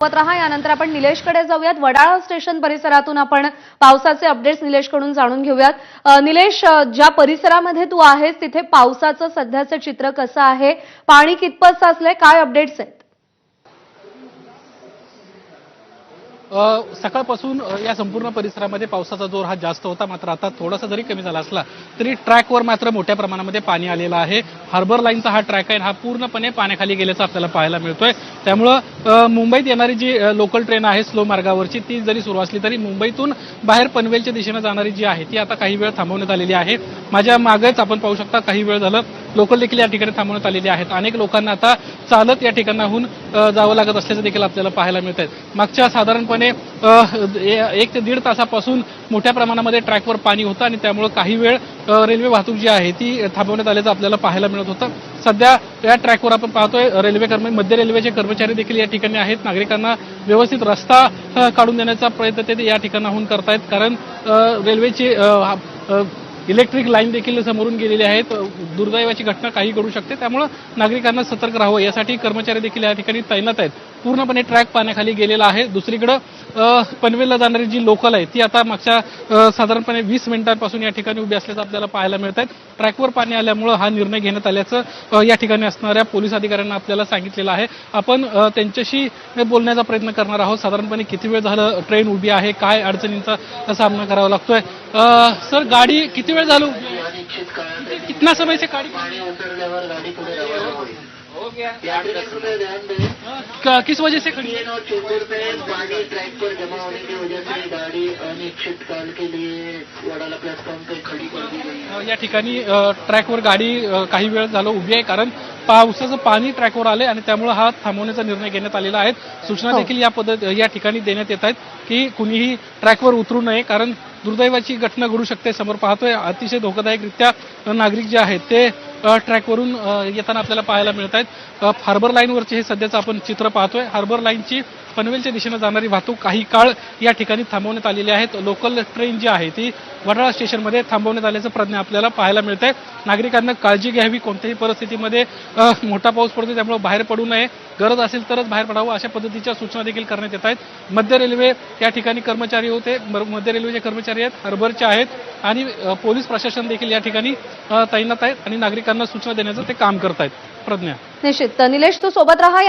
सोबत राहा. यानंतर आपण निलेशकडे जाऊयात. वडाळा स्टेशन परिसरातून आपण पावसाचे अपडेट्स निलेशकडून जाणून घेऊयात. निलेश ज्या परिसरामध्ये तू आहेस तिथे पावसाचं सध्याचं चित्र कसं आहे? पाणी कितपत साचलंय? काय अपडेट्स आहेत? सकाळपासून या संपूर्ण परिसरामध्ये पावसाचा जोर हा जास्त होता. मात्र आता थोडासा जरी कमी झाला असला तरी ट्रॅकवर मात्र मोठ्या प्रमाणामध्ये पाणी आलेलं आहे. हार्बर लाईनचा हा ट्रॅक आहे हा पूर्णपणे पाण्याखाली गेल्याचा आपल्याला पाहायला मिळतोय. त्यामुळं मुंबईत येणारी जी लोकल ट्रेन आहे स्लो मार्गावरची ती जरी सुरू असली तरी मुंबईतून बाहेर पनवेलच्या दिशेनं जाणारी जी आहे ती आता काही वेळ थांबवण्यात आलेली आहे. माझ्या मागेच आपण पाहू शकता काही वेळ झालं लोकल देखील या ठिकाणी थांबवण्यात आलेली आहेत. अनेक लोकांना आता चालत या ठिकाणाहून जावं लागत असल्याचं देखील आपल्याला पाहायला मिळत आहे मागच्या साधारणपणे ए- एक ते दीड तासापासून मोठ्या प्रमाणामध्ये ट्रॅकवर पाणी होतं आणि त्यामुळे काही वेळ रेल्वे वाहतूक जी आहे ती थांबवण्यात आल्याचं आपल्याला पाहायला मिळत होतं. सध्या या ट्रॅकवर आपण पाहतोय रेल्वे कर्म मध्य रेल्वेचे कर्मचारी देखील या ठिकाणी आहेत. नागरिकांना व्यवस्थित रस्ता काढून देण्याचा प्रयत्न ते या ठिकाणाहून करतायत. कारण रेल्वेचे रेल्वेची इलेक्ट्रिक लाईन देखील समोरून गेलेली आहेत. दुर्दैवाची घटना काही घडू शकते. त्यामुळं नागरिकांना सतर्क राहावं. यासाठी कर्मचारी देखील या ठिकाणी तैनात आहेत. पूर्णपणे ट्रॅक पाण्याखाली गेलेला आहे. दुसरीकडं पनवेलला जाणारी जी लोकल आहे ती आता मागच्या साधारणपणे वीस मिनिटांपासून या ठिकाणी उभी असल्याचं आपल्याला पाहायला मिळत आहे ट्रॅकवर पाणी आल्यामुळं हा निर्णय घेण्यात आल्याचं या ठिकाणी असणाऱ्या पोलीस अधिकाऱ्यांना आपल्याला सांगितलेलं आहे. आपण त्यांच्याशी बोलण्याचा प्रयत्न करणार आहोत. साधारणपणे किती वेळ झालं ट्रेन उभी आहे? काय अडचणींचा सामना करावा लागतोय? सर गाडी किती वेळ झालं? किती- कितना समय से गाड़ी किस वजह से खड़ी है? पानी ट्रैक पर जमा होने की वजह से गाड़ी अनिश्चित काल के लिए वडाला प्लेटफॉर्म पे खड़ी कर दी गई या ठिकाणी ट्रॅकवर गाडी काही वेळ झालं उभी आहे कारण पावसाचं पाणी ट्रॅकवर आलंय आणि त्यामुळे हा थांबवण्याचा निर्णय घेण्यात आलेला आहे सूचना हो. देखील या पद्धत या ठिकाणी देण्यात येत आहेत की कुणीही ट्रॅकवर उतरू नये कारण दुर्दैवाची घटना घडू शकते समोर पाहतोय. अतिशय धोकादायकरित्या नागरिक जे आहेत ते ट्रॅकवरून येताना आपल्याला पाहायला मिळत आहेत हार्बर लाईनवरचे हे सध्याचं आपण चित्र पाहतोय. हार्बर लाईनची पनवेलच्या दिशेनं जाणारी वाहतूक काही काळ या ठिकाणी थांबवण्यात आलेली आहेत लोकल ट्रेन जी आहे ती वडाळा स्टेशनमध्ये थांबवण्यात आल्याचं प्रज्ञा आपल्याला पाहायला मिळत आहे नागरिकांना काळजी घ्यावी कोणत्याही परिस्थितीमध्ये मोठा पाऊस पडतो त्यामुळे बाहेर पडू नये. गरज असेल तरच बाहेर पडावं अशा पद्धतीच्या सूचना देखील करण्यात येत आहेत. मध्य रेल्वे या ठिकाणी कर्मचारी होते मध्य रेल्वेचे कर्मचारी आहेत हार्बरचे आहेत आणि पोलीस प्रशासन देखील या ठिकाणी तैनात आहेत आणि नागरिकांना सूचना देण्याचं ते काम करत आहेत प्रज्ञा. निश्चित. निलेश तू सोबत राहा